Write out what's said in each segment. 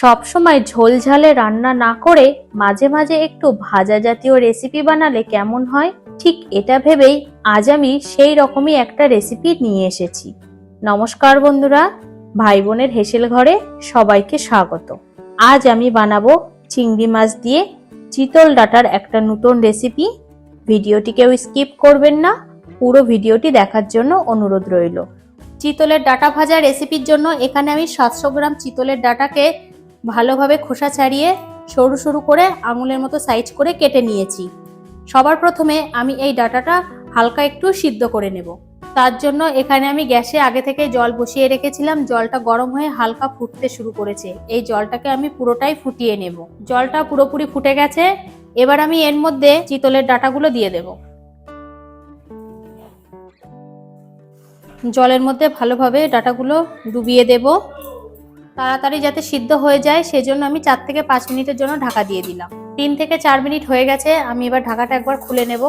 সব সময় ঝোল ঝালে রান্না না করে মাঝে মাঝে একটু ভাজা জাতীয় রেসিপি বানালে কেমন হয়? ঠিক এটা ভেবেই আজ আমি সেই রকমই একটা রেসিপি নিয়ে এসেছি। নমস্কার বন্ধুরা ভাই বোনের হেসেল ঘরে সবাইকে স্বাগত। আজ আমি বানাবো চিংড়ি মাছ দিয়ে চিতল ডাটার একটা নতুন রেসিপি ভিডিওটি কেউ স্কিপ করবেন না, পুরো ভিডিওটি দেখার জন্য অনুরোধ রইল। চিতলের ডাটা ভাজা রেসিপির জন্য এখানে আমি সাতশো গ্রাম চিতলের ডাটাকে ভালোভাবে খোসা ছাড়িয়ে সরু সরু করে আঙুলের মতো সাইজ করে কেটে নিয়েছি। সবার প্রথমে আমি এই ডাটাটা হালকা একটু সিদ্ধ করে নেব। তার জন্য এখানে আমি গ্যাসে আগে থেকে জল বসিয়ে রেখেছিলাম। জলটা গরম হয়ে হালকা ফুটতে শুরু করেছে। এই জলটাকে আমি পুরোটাই ফুটিয়ে নেব। জলটা পুরোপুরি ফুটে গেছে। এবার আমি এর মধ্যে চিতলের ডাটাগুলো দিয়ে দেব। জলের মধ্যে ভালোভাবে ডাটাগুলো ডুবিয়ে দেব। তাড়াতাড়ি যাতে সিদ্ধ হয়ে যায়, সেজন্য আমি চার থেকে পাঁচ মিনিটের জন্য ঢাকা দিয়ে দিলাম। তিন থেকে চার মিনিট হয়ে গেছে, আমি এবার ঢাকাটা একবার খুলে নেব।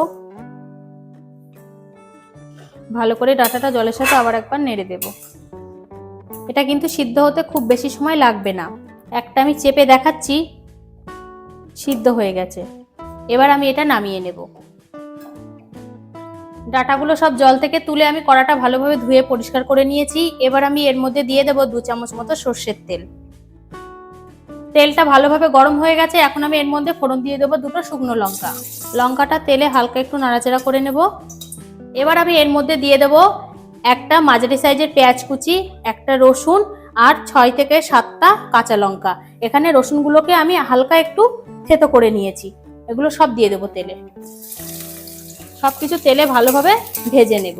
ভালো করে ডাটাটা জলের সাথে আবার একবার নেড়ে দেব। এটা কিন্তু সিদ্ধ হতে খুব বেশি সময় লাগবে না। একটা আমি চেপে দেখাচ্ছি, সিদ্ধ হয়ে গেছে। এবার আমি এটা নামিয়ে নেব। ডাটাগুলো সব জল থেকে তুলে আমি কড়াটা ভালোভাবে ধুয়ে পরিষ্কার করে নিয়েছি। এবার আমি এর মধ্যে দিয়ে দেবো দু চামচ মতো সর্ষের তেল। তেলটা ভালোভাবে গরম হয়ে গেছে, এখন আমি এর মধ্যে ফোড়ন দিয়ে দেবো দুটো শুকনো লঙ্কা। লঙ্কাটা তেলে হালকা একটু নাড়াচাড়া করে নেব। এবার আমি এর মধ্যে দিয়ে দেব একটা মাঝারি সাইজের পেঁয়াজ কুচি, একটা রসুন আর ছয় থেকে সাতটা কাঁচা লঙ্কা। এখানে রসুনগুলোকে আমি হালকা একটু থেতো করে নিয়েছি। এগুলো সব দিয়ে দেবো তেলে। সব কিছু তেলে ভালোভাবে ভেজে নেব।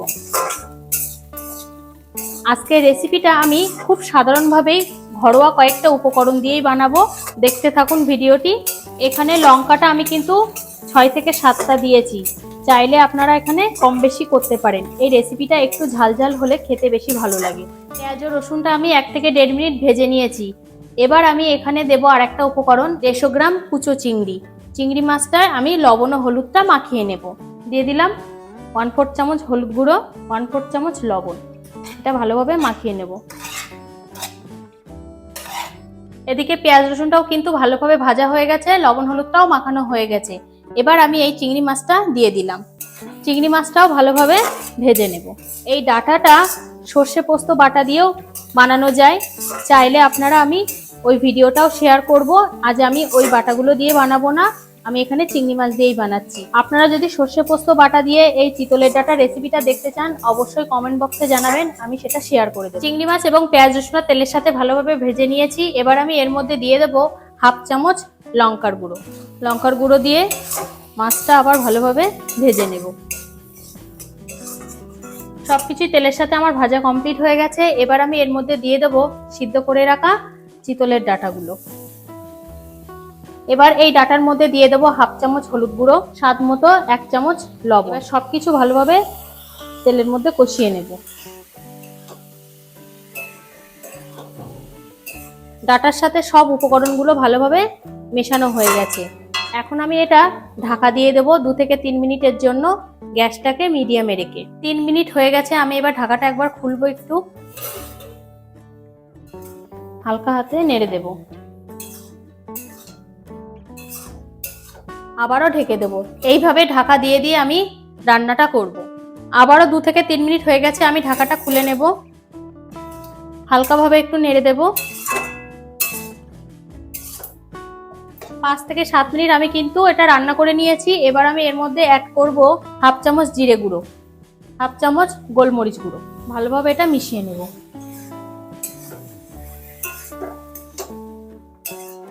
আজকের রেসিপিটা আমি খুব সাধারণভাবেই ঘরোয়া কয়েকটা উপকরণ দিয়েই বানাবো। দেখতে থাকুন ভিডিওটি। এখানে লঙ্কাটা আমি কিন্তু ছয় থেকে সাতটা দিয়েছি। চাইলে আপনারা এখানে কম বেশি করতে পারেন। এই রেসিপিটা একটু ঝালঝাল হলে খেতে বেশি ভালো লাগে। পেঁয়াজ ও রসুনটা আমি এক থেকে দেড় মিনিট ভেজে নিয়েছি। এবার আমি এখানে দেবো আর একটা উপকরণ, দেড়শো গ্রাম কুচো চিংড়ি। চিংড়ি মাছটা আমি লবণ ও হলুদটা মাখিয়ে নেব। দিয়ে দিলাম ওয়ান ফোর্থ চামচ হলুদ গুঁড়ো ওয়ান ফোর্থ চামচ লবণ। এটা ভালোভাবে মাখিয়ে নেব। এদিকে পেঁয়াজ রসুনটাও কিন্তু ভালোভাবে ভাজা হয়ে গেছে, লবণ হলুদটাও মাখানো হয়ে গেছে। এবার আমি এই চিংড়ি মাছটা দিয়ে দিলাম। চিংড়ি মাছটাও ভালোভাবে ভেজে নেব। এই ডাটাটা সর্ষে পোস্ত বাটা দিয়েও বানানো যায়। চাইলে আপনারা আমি ওই ভিডিওটাও শেয়ার করব। আজ আমি ওই বাটাগুলো দিয়ে বানাবো না। আমি এখানে চিংড়ি মাছ দিয়েই বানাচ্ছি। আপনারা যদি সর্ষে পোস্ত, বাটা দিয়ে এই চিতলের ডাটা রেসিপিটা দেখতে চান, অবশ্যই কমেন্ট বক্সে জানাবেন, আমি সেটা শেয়ার করে দেবো। চিংড়ি মাছ এবং পেঁয়াজ রসুন তেলের সাথে ভালোভাবে ভেজে নিয়েছি। এবার আমি এর মধ্যে দিয়ে দেবো হাফ চামচ লঙ্কার গুঁড়ো। লঙ্কার গুঁড়ো দিয়ে মাছটা আবার ভালোভাবে ভেজে নেব। সব কিছুই তেলের সাথে আমার ভাজা কমপ্লিট হয়ে গেছে। এবার আমি এর মধ্যে দিয়ে দেবো সিদ্ধ করে রাখা চিতলের ডাটাগুলো। এবার এই ডাটার মধ্যে দিয়ে দেবো হাফ চামচ হলুদ গুঁড়ো, স্বাদ মতো এক চামচ লবণ। সব কিছু ভালোভাবে তেলের মধ্যে কষিয়ে নেব। ডাটার সাথে সব উপকরণগুলো ভালোভাবে মেশানো হয়ে গেছে। এখন আমি এটা ঢাকা দিয়ে দেবো দু থেকে তিন মিনিটের জন্য গ্যাসটাকে মিডিয়ামে রেখে। তিন মিনিট হয়ে গেছে, আমি এবার ঢাকাটা একবার খুলবো একটু। হালকা হাতে নেড়ে দেব। আবারও ঢেকে দেব। এইভাবে ঢাকা দিয়ে দিয়ে আমি রান্নাটা করব। আবারও দু থেকে তিন মিনিট হয়ে গেছে, আমি ঢাকাটা খুলে নেব। হালকাভাবে একটু নেড়ে দেবো। পাঁচ থেকে সাত মিনিট আমি কিন্তু এটা রান্না করে নিয়েছি। এবার আমি এর মধ্যে অ্যাড করব হাফ চামচ জিরে গুঁড়ো, হাফ চামচ গোলমরিচ গুঁড়ো। ভালোভাবে এটা মিশিয়ে নেব।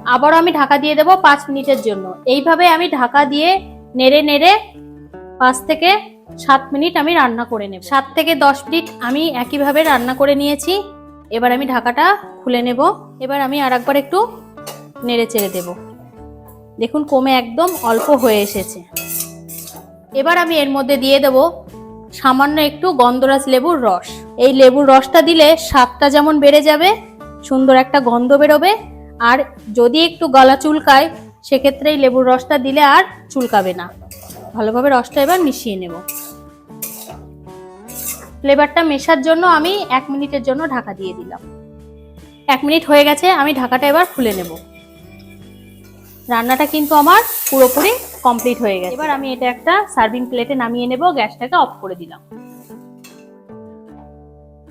আবারও আমি ঢাকা দিয়ে দেবো পাঁচ মিনিটের জন্য। এইভাবে আমি ঢাকা দিয়ে নেড়ে নেড়ে পাঁচ থেকে সাত মিনিট আমি রান্না করে নেব। সাত থেকে দশ মিনিট আমি একইভাবে রান্না করে নিয়েছি। এবার আমি ঢাকাটা খুলে নেব। এবার আমি আর একবার একটু নেড়ে চেড়ে দেবো। দেখুন কমে একদম অল্প হয়ে এসেছে। এবার আমি এর মধ্যে দিয়ে দেব সামান্য একটু গন্ধরাজ লেবুর রস। এই লেবুর রসটা দিলে স্বাদটা যেমন বেড়ে যাবে, সুন্দর একটা গন্ধ বেরোবে। আর যদি একটু গলা চুলকায়, সেক্ষেত্রে এই লেবুর রসটা দিলে আর চুলকাবে না। ভালোভাবে রসটা এবার মিশিয়ে নেব। ফ্লেভারটা মেশার জন্য আমি এক মিনিটের জন্য ঢাকা দিয়ে দিলাম। এক মিনিট হয়ে গেছে, আমি ঢাকাটা এবার খুলে নেব। রান্নাটা কিন্তু আমার পুরোপুরি কমপ্লিট হয়ে গেছে। এবার আমি এটা একটা সার্ভিং প্লেটে নামিয়ে নেব, গ্যাসটাকে অফ করে দিলাম।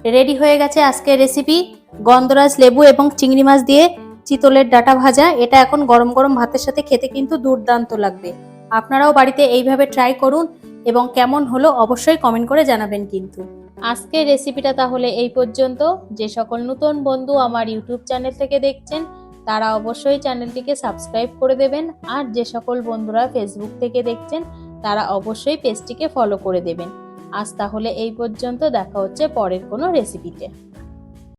রেডি হয়ে গেছে আজকের রেসিপি। গন্ধরাজ লেবু এবং চিংড়ি মাছ দিয়ে চিতলের ডাটা ভাজা, এটা এখন গরম গরম ভাতের সাথে খেতে কিন্তু দুর্দান্ত লাগবে। আপনারাও বাড়িতে এইভাবে ট্রাই করুন এবং কেমন হলো অবশ্যই কমেন্ট করে জানাবেন কিন্তু। আজকের রেসিপিটা তাহলে এই পর্যন্ত। যে সকল নতুন বন্ধু আমার ইউটিউব চ্যানেল থেকে দেখছেন, তারা অবশ্যই চ্যানেলটিকে সাবস্ক্রাইব করে দেবেন। আর যে সকল বন্ধুরা ফেসবুক থেকে দেখছেন, তারা অবশ্যই পেজটিকে ফলো করে দেবেন। আজ তাহলে এই পর্যন্ত, দেখা হচ্ছে পরের কোনো রেসিপিতে